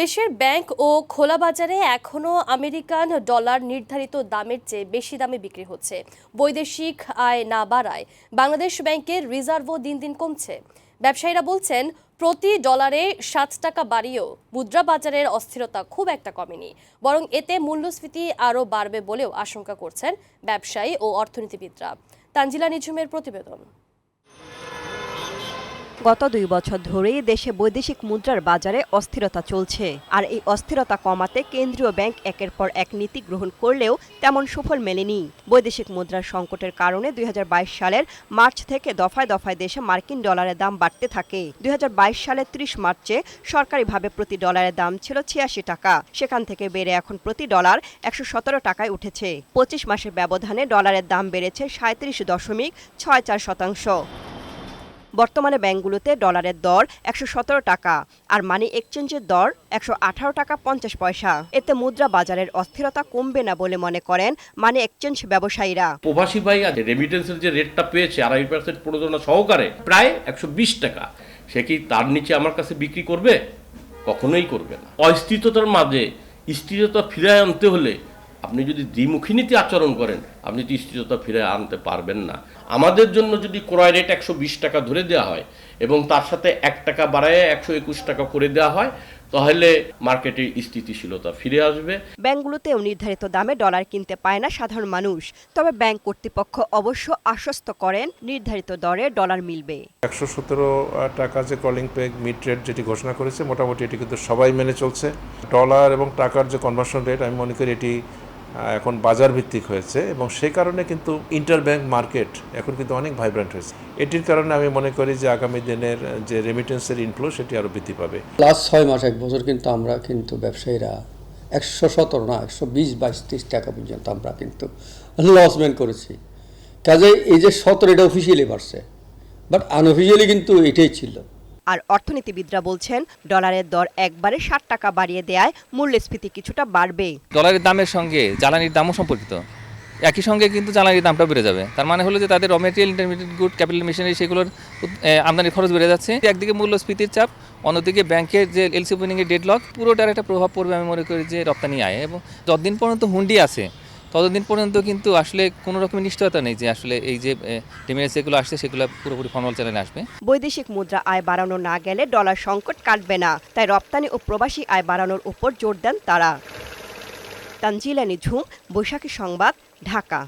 দেশের ব্যাংক ও খোলা বাজারে এখনও আমেরিকান ডলার নির্ধারিত দামের চেয়ে বেশি দামে বিক্রি হচ্ছে। বৈদেশিক আয় না বাড়ায়, বাংলাদেশ ব্যাংকের রিজার্ভও দিন দিন কমছে। ব্যবসায়ীরা বলছেন, প্রতি ডলারে সাত টাকা বাড়িয়েও মুদ্রা বাজারের অস্থিরতা খুব একটা কমেনি, বরং এতে মূল্যস্ফীতি আরও বাড়বে বলেও আশঙ্কা করছেন ব্যবসায়ী ও অর্থনীতিবিদরা। তানজিলা নিঝুমের প্রতিবেদন। গত দুই বছর ধরেই দেশে বৈদেশিক মুদ্রার বাজারে অস্থিরতা চলছে। আর এই অস্থিরতা কমাতে কেন্দ্রীয় ব্যাংক একের পর এক নীতি গ্রহণ করলেও তেমন সুফল মেলেনি। বৈদেশিক মুদ্রার সংকটের কারণে দুই হাজার বাইশ সালের মার্চ থেকে দফায় দফায় দেশে মার্কিন ডলারের দাম বাড়তে থাকে। দুই হাজার বাইশ সালের ত্রিশ মার্চে সরকারিভাবে প্রতি ডলারের দাম ছিল ছিয়াশি টাকা। সেখান থেকে বেড়ে এখন প্রতি ডলার একশো সতেরো টাকায় উঠেছে। পঁচিশ মাসের ব্যবধানে ডলারের দাম বেড়েছে সাঁত্রিশ দশমিক ছয় চার শতাংশ। বর্তমানে ব্যাংকগুলোতে ডলারের দর একশো সতেরো টাকা আর মানি এক্সচেঞ্জের দর একশো আঠারো টাকা পঞ্চাশ পয়সা। এতে মুদ্রা বাজারের অস্থিরতা কমবে না বলে মনে করেন মানি এক্সচেঞ্জ ব্যবসায়ীরা। প্রবাসী ভাই আছে রেমিটেন্সের যে রেটটা পেয়েছে, আড়াই পার্সেন্ট প্রযোজনা সহকারে, প্রায় একশো বিশ টাকা। সে কি তার নিচে আমার কাছে বিক্রি করবে? কখনোই করবে না। অস্থিরতার মাঝে, স্থিরতা ফিরায় আনতে হলে আপনি যদি দ্বিমুখী নীতি আচরণ করেন আপনি তো স্থিরতা ফিরে আনতে পারবেন না। আমাদের জন্য যদি ক্রয় রেট একশো বিশ টাকা ধরে দেওয়া হয় এবং তার সাথে এক টাকা বাড়ায় একশো একুশ টাকা করে দেওয়া হয় তাহলে মার্কেটে স্থিতিশীলতা ফিরে আসবে। ব্যাংকগুলোতেও নির্ধারিত দামে ডলার কিনতে পায় না সাধারণ মানুষ। তবে ব্যাংক কর্তৃপক্ষ অবশ্য আশ্বস্ত করেন নির্ধারিত দরে ডলার মিলবে। একশো সতেরো টাকা যে কলিং পেগ মিড রেট যেটি ঘোষণা করেছে মোটামুটি এটি কিন্তু সবাই মেনে চলছে। ডলার এবং টাকার যে কনভার্সন রেট আমি মনে করি এটি এখন বাজার ভিত্তিক হয়েছে এবং সেই কারণে কিন্তু ইন্টার ব্যাংক মার্কেট এখন কিন্তু অনেক ভাইব্রেন্ট হয়েছে। এটির কারণে আমি মনে করি যে আগামী দিনের যে রেমিটেন্সের ইনফ্লো সেটি আরও বৃদ্ধি পাবে। লাস্ট ছয় মাস, এক বছর কিন্তু আমরা কিন্তু ব্যবসায়ীরা একশো সতেরো না, একশো বিশ, বাইশ, ত্রিশ টাকা পর্যন্ত আমরা কিন্তু লসমেন্ট করেছি। কাজে এই যে সতেরো, এটা অফিসিয়ালি বাড়ছে। বাট আনঅফিসিয়ালি কিন্তু এটাই ছিল। আর অর্থনীতিবিদরা বলছেন, ডলারের দর একবারে ষাট টাকা বাড়িয়ে দেয়ায় মূল্যস্ফীতি কিছুটা বাড়বে ডলারের দামের সঙ্গে জ্বালানির দামও সম্পর্কিত। একই সঙ্গে কিন্তু জ্বালানির দামটা বেড়ে যাবে। তার মানে হলো যে তাদের raw material intermediate good capital machinery সেগুলোর আমদানির খরচ বেড়ে যাচ্ছে। একদিকে মূল্যস্ফীতির চাপ, অন্যদিকে ব্যাংকের যে এলসি ওপেনিংয়ের ডেডলক পুরোটার একটা প্রভাব পড়বে আমি মনে করি যে রপ্তানি আয়। এবং যতদিন পর্যন্ত হুন্ডি আছে ততদিন পর্যন্ত কিন্তু আসলে কোনো রকমের নিশ্চয়তা নেই যে আসলে এই যে ডিমেন্স যেগুলো আসছে সেগুলো পুরোপুরি ফর্মাল চ্যানেলে আসবে। বৈদেশিক মুদ্রা আয় বাড়ানো না গেলে ডলার সংকট কাটবে না, তাই রপ্তানি ও প্রবাসী আয় বাড়ানোর উপর জোর দেন তারা। তানজিলা নিঝুম বৈশাখী সংবাদ, ঢাকা।